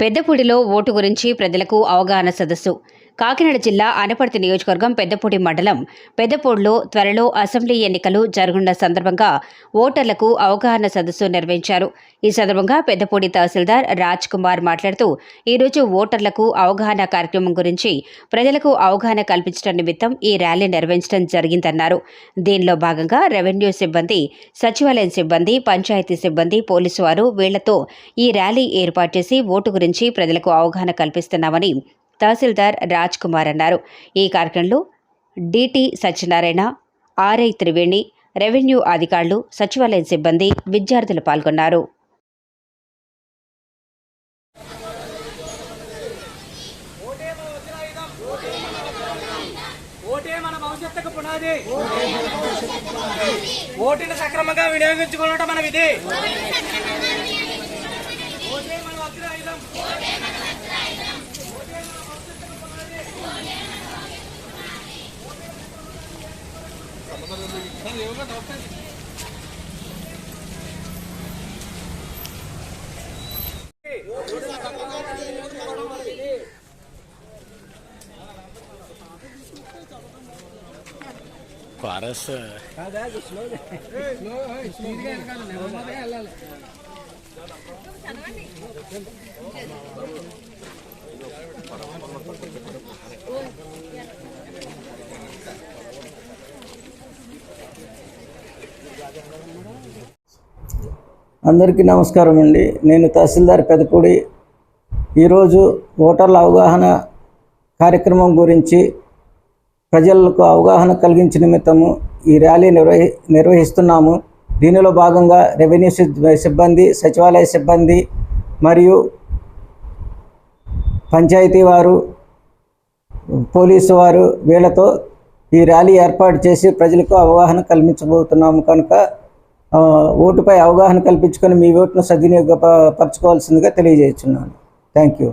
పెద్దపూడిలో vote గురించి ప్రజలకు అవగాహన సదస్సు. కాకినాడ జిల్లా అనపర్తి నియోజకవర్గం పెద్దపూడి మండలం. పెద్దపూడిలో త్వరలో అసెంబ్లీ ఎన్నికలు జరగనున్న సందర్భంగా ఓటర్లకు అవగాహన సదస్సు నిర్వహించారు. ఈ సందర్భంగా పెద్దపూడి తహసీల్దార్ రాజ్ కుమార్ మాట్లాడుతూ ఈరోజు ఓటర్లకు అవగాహన కార్యక్రమం గురించి ప్రజలకు అవగాహన కల్పించడం నిమిత్తం ఈ ర్యాలీ నిర్వహించడం జరిగిందన్నారు. దీనిలో భాగంగా రెవెన్యూ సిబ్బంది సచివాలయం సిబ్బంది పంచాయతీ సిబ్బంది పోలీసు వారు వీళ్ళతో ఈ ర్యాలీ ఏర్పాటు చేసి ఓటు గురించి ప్రజలకు అవగాహన కల్పిస్తున్నామని తహసీల్దార్ రాజ్ కుమార్ అన్నారు. ఈ కార్యక్రమంలో DT Satyanarayana RI Triveni revenue అధికారులు సచివాలయం సిబ్బంది విద్యార్థులు పాల్గొన్నారు. ఓటీని సక్రమంగా భవిష్యత్తుకు పునాది. ఓటును మన విధి ఓటే మన వజ్రాయుధం కోరస్ అందరికీ నమస్కారం అండి. నేను తహసీల్దార్ పెదపూడి. ఈరోజు ఓటర్ల అవగాహన కార్యక్రమం గురించి ప్రజలకు అవగాహన కలిగించే నిమిత్తము ఈ ర్యాలీ నిర్వహి నిర్వహిస్తున్నాము. దీనిలో భాగంగా రెవెన్యూ సిబ్బంది సచివాలయ సిబ్బంది మరియు పంచాయతీ వారు పోలీసు వారు వీళ్ళతో ఈ ర్యాలీ ఏర్పాటు చేసి ప్రజలకు అవగాహన కల్పించబోతున్నాము కనుక ఓటుపై అవగాహన కల్పించుకొని మీ ఓటును సద్వినియోగపరచుకోవాల్సిందిగా తెలియజేస్తున్నాను. Thank you